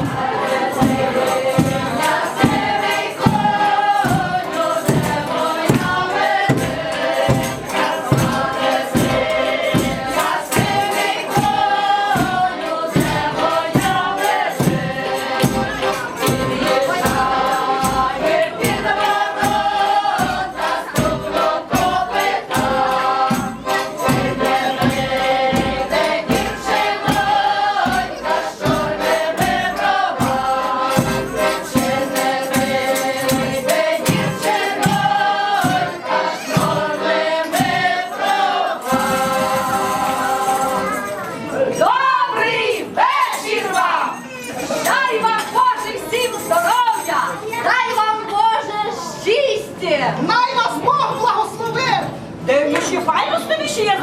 Gracias.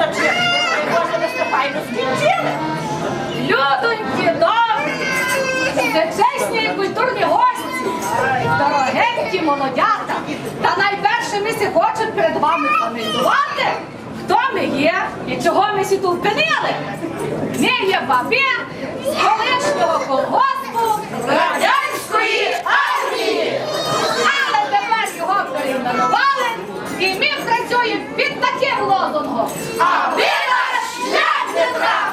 Собі ще є зачем? Може, ви сте скінчили? Людоньки, добрі! Чесні і культурні гості! Дорогенькі молодята! Та найперше ми сі хочемо перед вами пам'ятувати, хто ми є і чого ми сі тут впинили. Ми є бабі з колишнього колгоспу радянської армії! Але тепер його перейменували, і ми лозунгом. А ви наш шлях не трапили!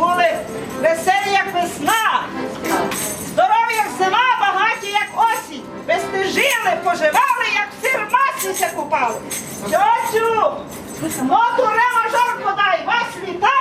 Були веселі, як весна, здорові, як зима, багаті, як осінь, Вести жили, поживали, як в сирмасі купали. Тьоцю, ноту ре подай, вас вітає!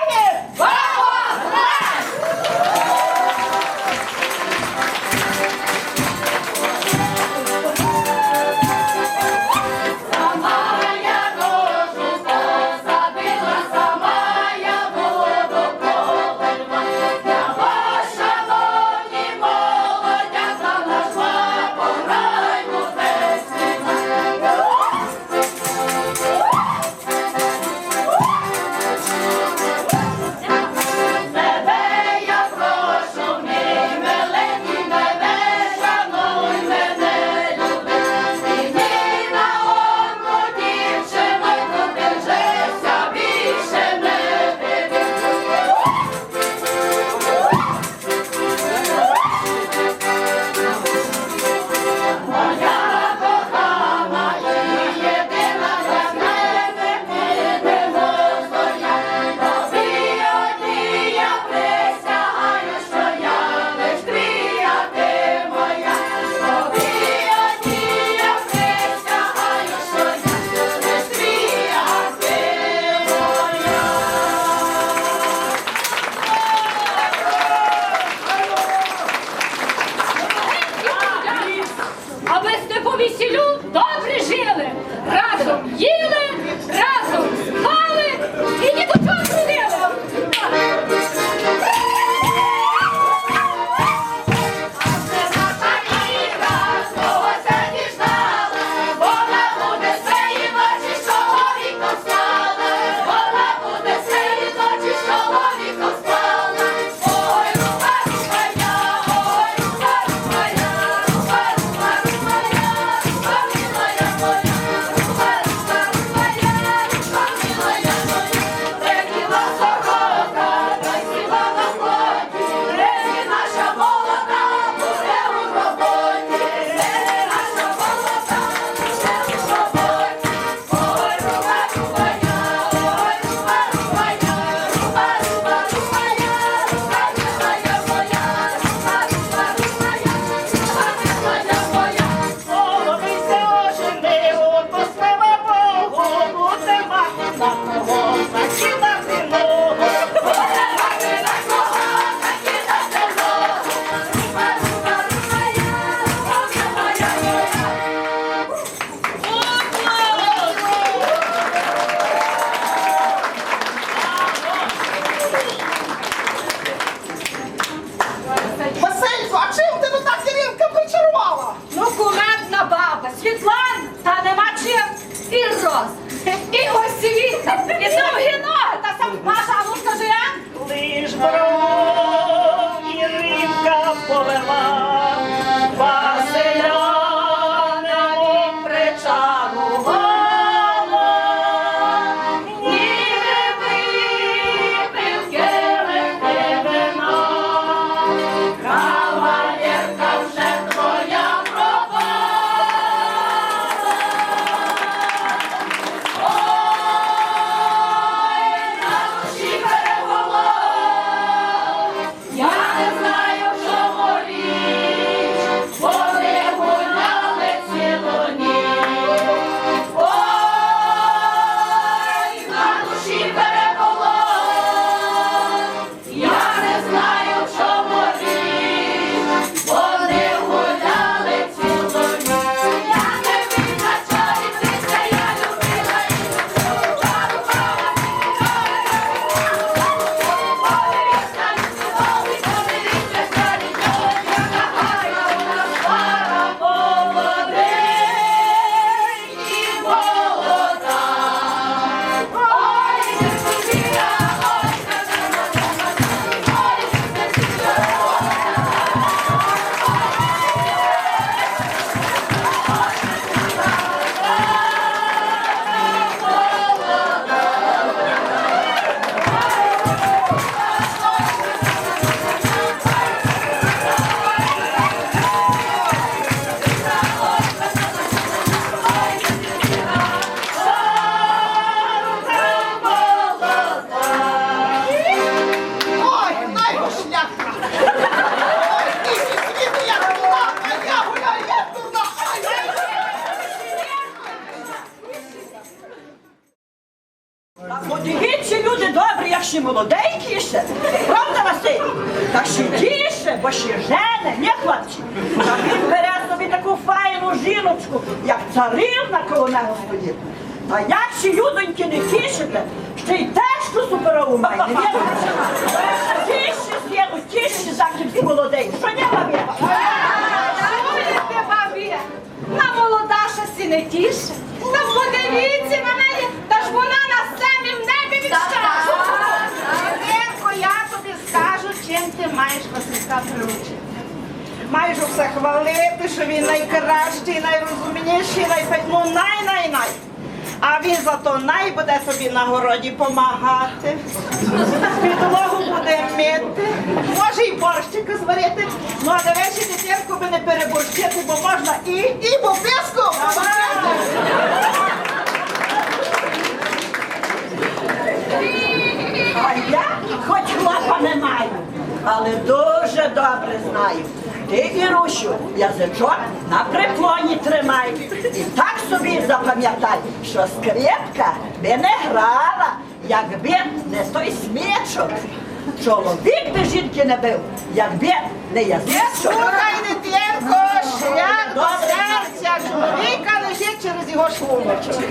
Ще й теж ту суперову має, не вірите? Тіше з'їду, тіше захід молодий. Що не бабі? Чуєте, бабі? На молодаша сі не тіше. Та подивіться на неї, та ж вона на самім небі від щастя. Іринко, я тобі скажу, чим ти маєш Василька приручити. Маєш усе хвалити, що він найкращий, найрозумніший, найфай... ну най-най-най. А він зато най буде тобі на городі помагати. Підлогу буде мити, може і борщика зварити. Ну а до дитинку би не переборщити, бо можна і, і пописку. А я хоч хлопа не маю, але дуже добре знаю. Ти, Ірусю, язичок на преклоні тримай. І так собі запам'ятай, що скрипка би не грала, якби не той смічок. чоловік би жінки не бив, якби не язик. що- Слухай, дитинко, шлях до серця чоловіка лежить через його шлуночок.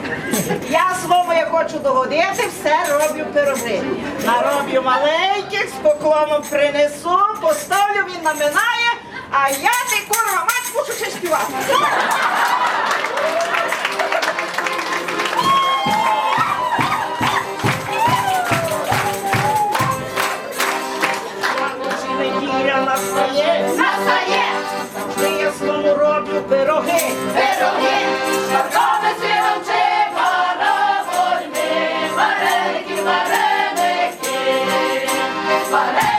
Я своєму, як хочу догодити, все роблю пироги. Нароблю маленьких, з поклоном принесу, поставлю, він наминає, а я ти курва мать мушу ще співати. Настає? Завжди я своєму роблю пироги. пироги, чи паровольми, вареники, вареники, вареники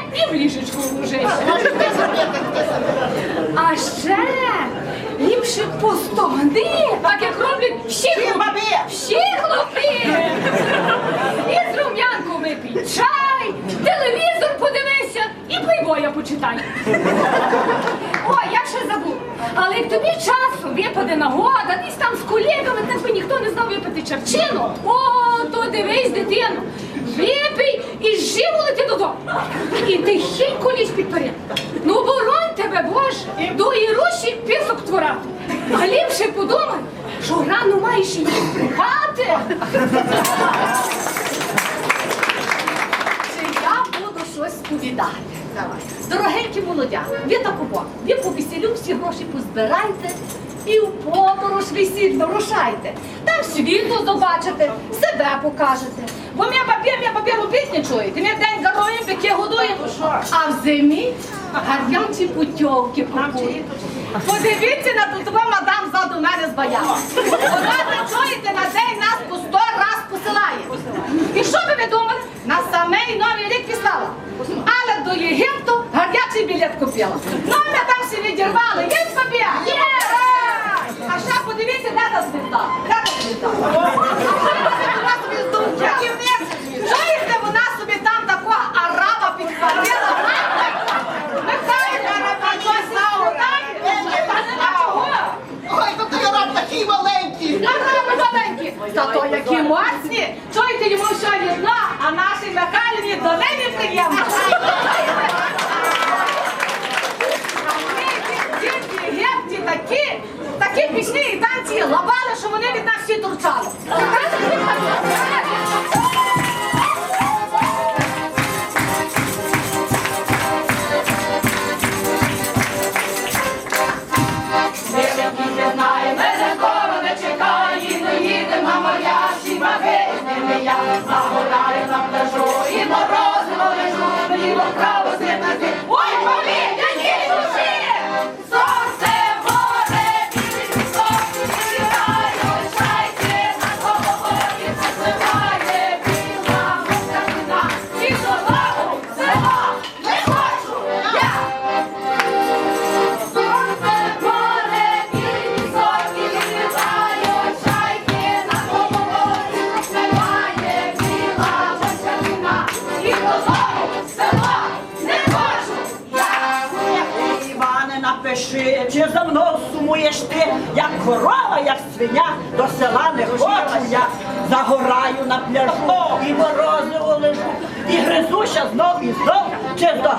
кашляни і в ліжечку ложися. А ще ліпше постогни, так як роблять всі хлопці. Всі хлопці. І з рум'янку випій чай, телевізор подивися і плейбоя почитай. Ой, я ще забув. Але як тобі часом випаде нагода, десь там з колегами, тебе ніхто не знав випити чарчину, о, то дивись, дитину, випий і живо лети додому. І тихенько лізь під перед. Ну, боронь тебе, Боже, до Іруші пісок творати. А ліпше подумай, що рано маєш її брехати. Чи я буду щось повідати? Давай. Дорогенькі молодя, ви так обо, ви по всі гроші позбирайте і в подорож весільно рушайте. Там світло побачите, себе покажете. Бо ми папір, ми папір робити не чуєте. Ми день гаруємо, пеки годуємо. А в зимі гарячі путьовки купуємо. Подивіться на тут мадам ззаду мене збаяла. Вона, ви чуєте, на день нас по сто раз посилає. І що би ви думали? На самий новий рік писала. Але до Єгипту гарячий білет купила. Ну, ми там всі відірвали. Є собі? Є! А подивіться, де та звізда? Де та звізда? Вона собі здумка. Чуєте, вона собі там такого араба підхватила? Михайло, Арабатось на Ой, то ти раб такий маленький. Араби маленькі, зато які моцні. Чуєте, йому що одно, а нашій Михайлівні до неї приємно. Від село не хочу я! Іване, напиши, чи за мною сумуєш ти, як корова, як свиня, до села не хочу я. Загораю на пляжу і морозиво лежу, і гризуся знов і знов, чи до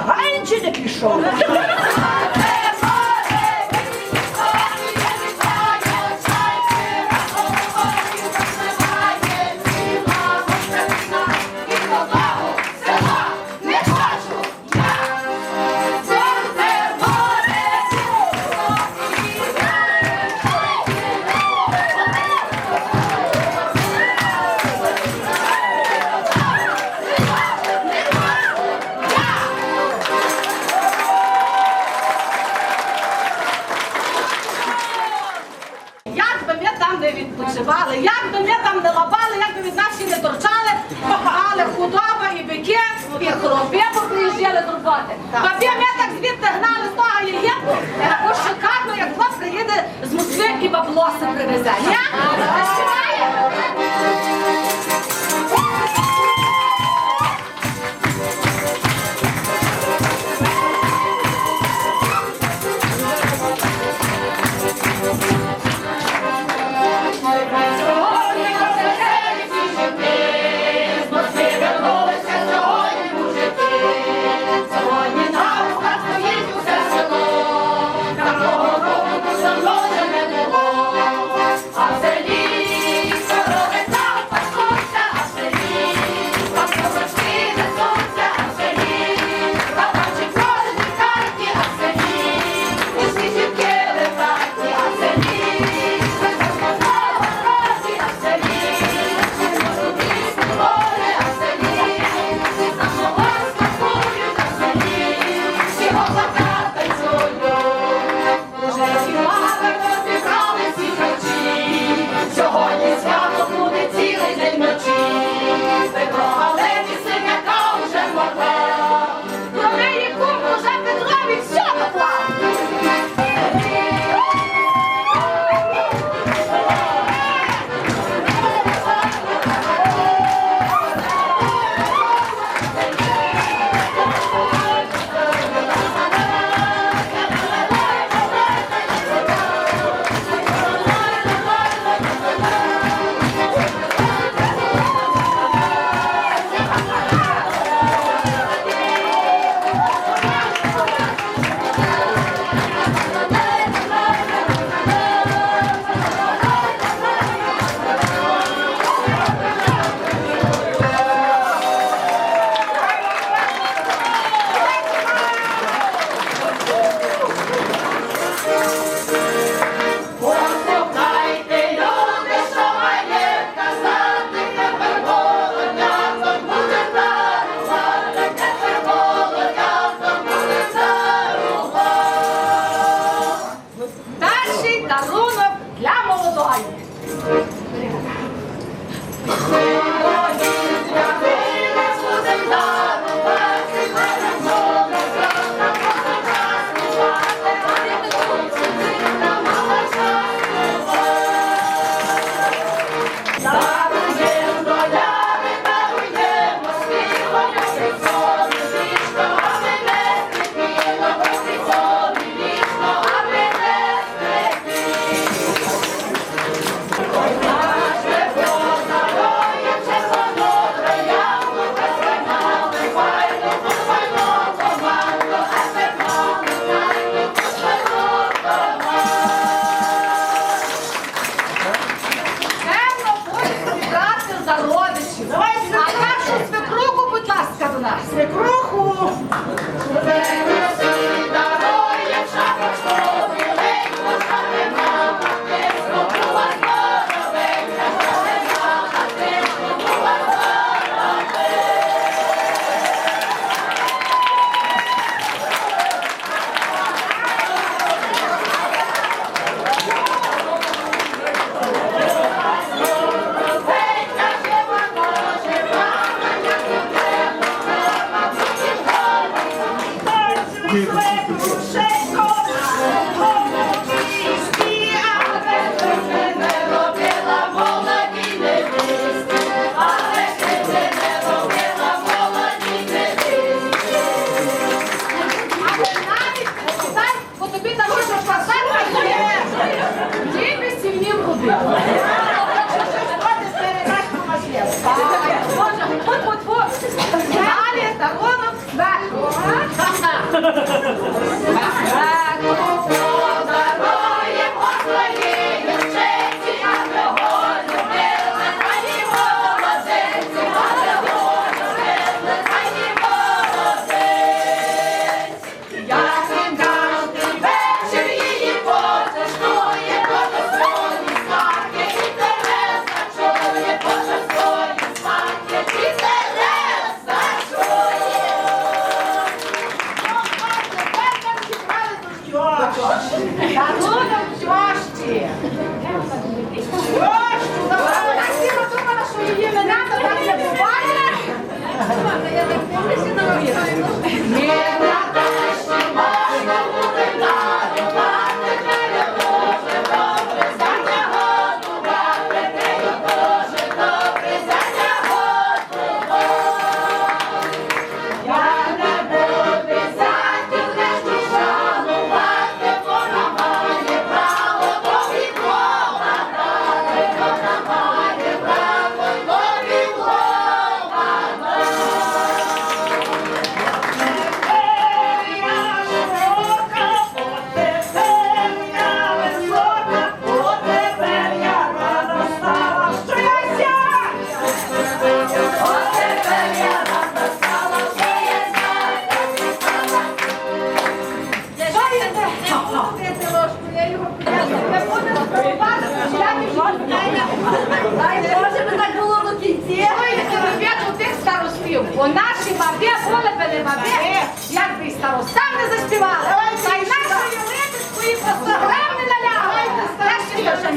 відпочивали, як би ми там не лапали, як би від нас всі не торчали, але худоба і бики, і хлопи поприїжджали до роботи. Ми так звідти гнали з того яєнку, також шикарно, як хлопці їде з Москви і баблоси привезе. Ні?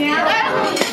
Yeah.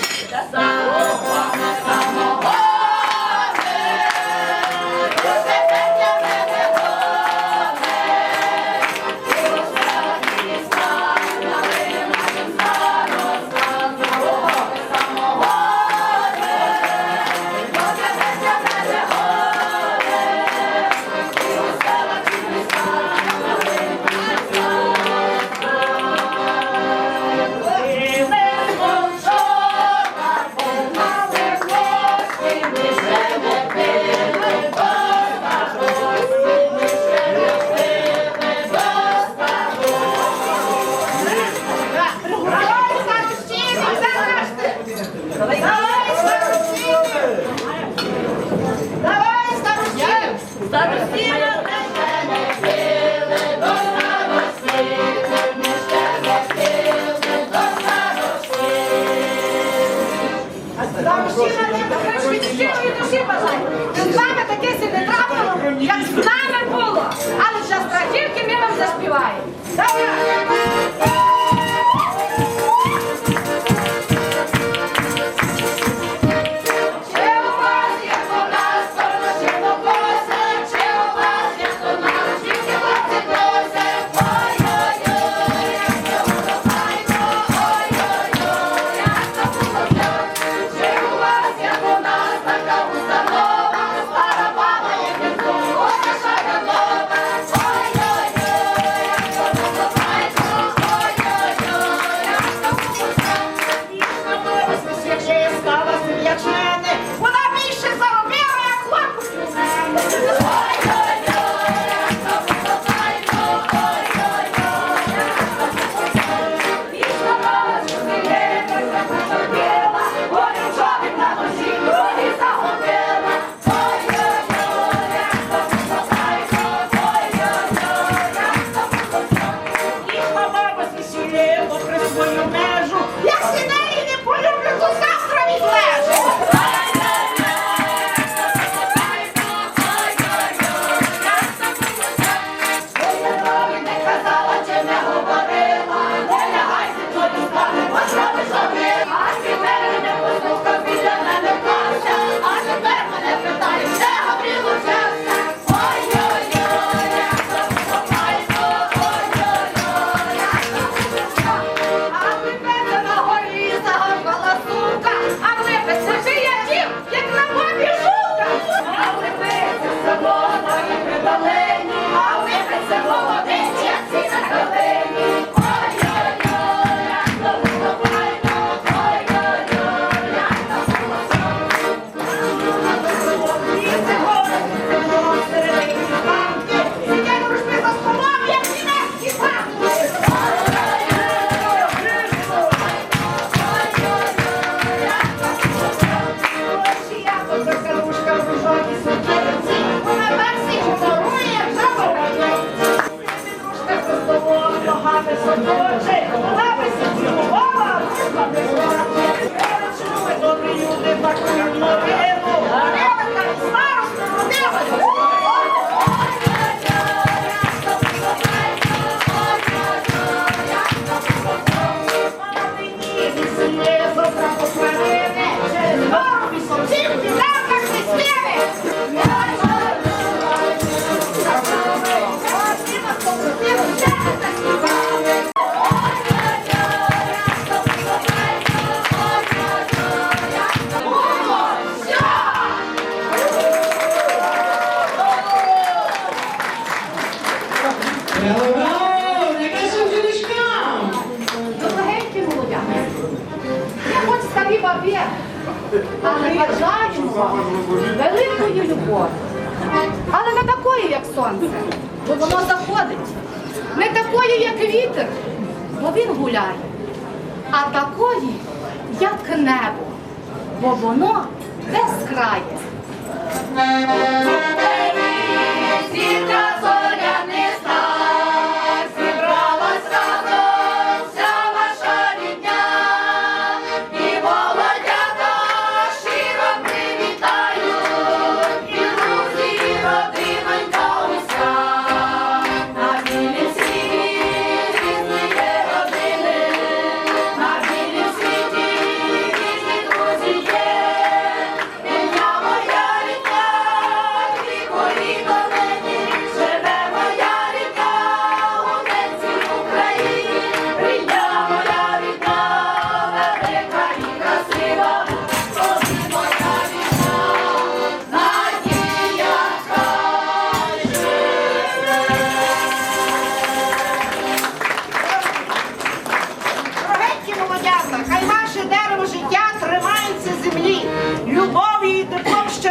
Старостіна не Ви ж від щирої душі бажаю. З вами таке сі не трапило, як з нами було. Але ще страхівки ми вам заспіваємо. Давай!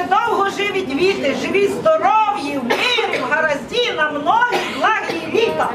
ще довго живі діти, живі здоров'ї, мирів, гаразді на многі благі літа.